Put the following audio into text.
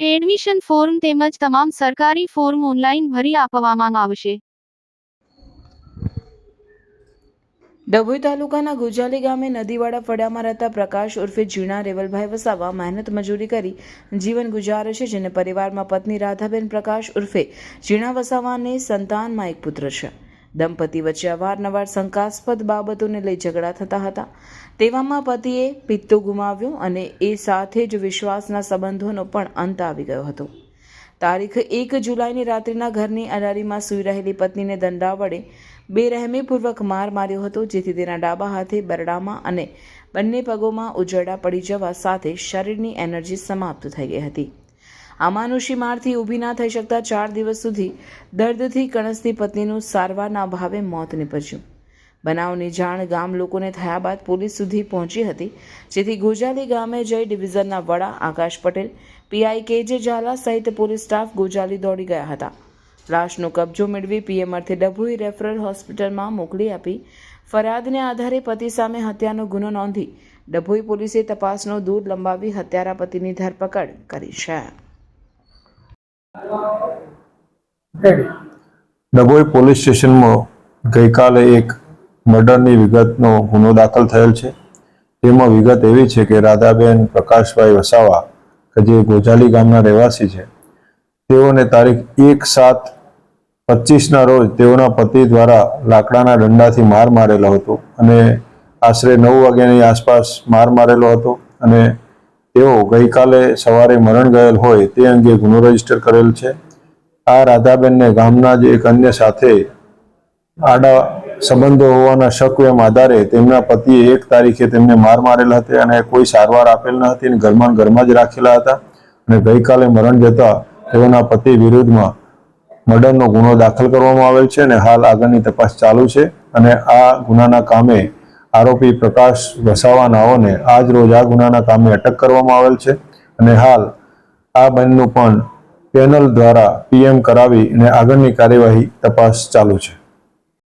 Admission form તેમજ તમામ સરકારી ફોર્મ ઓનલાઈન ભરી આપવામાં આવશે. ડભોઈ તાલુકાના ગુજાલી ગામે નદીવાડા ફળિયામાં રહેતા પ્રકાશ ઉર્ફે ઝીણા રેવલભાઈ વસાવા મહેનત મજૂરી કરી જીવન ગુજારે છે, જેને પરિવારમાં પત્ની રાધાબેન પ્રકાશ ઉર્ફે ઝીણા વસાવાને સંતાનમાં એક પુત્ર છે. દંપતી વચ્ચે અવારનવાર શંકાસ્પદ બાબતોને લઈ ઝઘડા થતા હતા. તેવામાં પતિએ પિત્તો ગુમાવ્યો અને એ સાથે જ વિશ્વાસના સંબંધોનો પણ અંત આવી ગયો હતો. તારીખ એક જુલાઈની રાત્રિના ઘરની અડારીમાં સૂઈ રહેલી પત્નીને દંડા વડે બેરહેમીપૂર્વક માર માર્યો હતો, જેથી તેના ડાબા હાથે બરડામાં અને બંને પગોમાં ઉજરડા પડી જવા સાથે શરીરની એનર્જી સમાપ્ત થઈ ગઈ હતી. અમાનુષી મારથી ઊભી ના થઈ શકતા ચાર દિવસ સુધી દર્દથી કણસતી પત્નીનું સારવારના અભાવે મોત નીપજ્યું. બનાવની જાણ ગામ લોકોને થયા બાદ પોલીસ સુધી પહોંચી હતી, જેથી ગોજાલી ગામે જઈ ડિવિઝનના વડા આકાશ પટેલ, પીઆઈ કેજે ઝાલા સહિત પોલીસ સ્ટાફ ગોજાલી દોડી ગયા હતા. લાશનો કબજો મેળવી પીએમ અર્થે ડભોઈ રેફરલ હોસ્પિટલમાં મોકલી આપી ફરિયાદને આધારે પતિ સામે હત્યાનો ગુનો નોંધી ડભોઈ પોલીસે તપાસનો દૂર લંબાવી હત્યારા પતિની ધરપકડ કરી છે. ડભોઈ પોલીસ સ્ટેશનમાં ગઈકાલે એક મર્ડરની વિગતનો ગુનો દાખલ થયેલ છે. તેમાં વિગત એવી છે કે રાધાબેન પ્રકાશભાઈ વસાવા, કે જે ગોજાલી ગામના રહેવાસી છે, તેઓને તારીખ એક સાત પચીસના રોજ તેઓના પતિ દ્વારા લાકડાના દંડાથી માર મારેલો હતો અને આશરે નવ વાગ્યાની આસપાસ માર મારેલો હતો અને તેઓ ગઈકાલે સવારે મરણ ગયેલ હોય તે અંગે ગુનો રજિસ્ટર કરેલ છે. આ રાધાબેનને ગામના જ એક અન્ય સાથે આડા સંબંધો હોવાના શક એમ આધારે તેમના પતિએ એક તારીખે તેમને માર મારેલ હતી અને કોઈ સારવાર આપેલ ન હતી અને ઘરમાં ઘરમાં જ રાખેલા હતા અને ગઈકાલે મરણ જતા તેઓના પતિ વિરુદ્ધમાં મર્ડરનો ગુનો દાખલ કરવામાં આવેલ છે અને હાલ આગળની તપાસ ચાલુ છે અને આ ગુનાના કામે આરોપી પ્રકાશ વસાવાનાઓને આજ રોજ આ ગુનાના કામે અટક કરવામાં આવેલ છે અને હાલ આ બંધનું પણ પેનલ દ્વારા પીએમ કરાવી અને આગળની કાર્યવાહી તપાસ ચાલુ છે.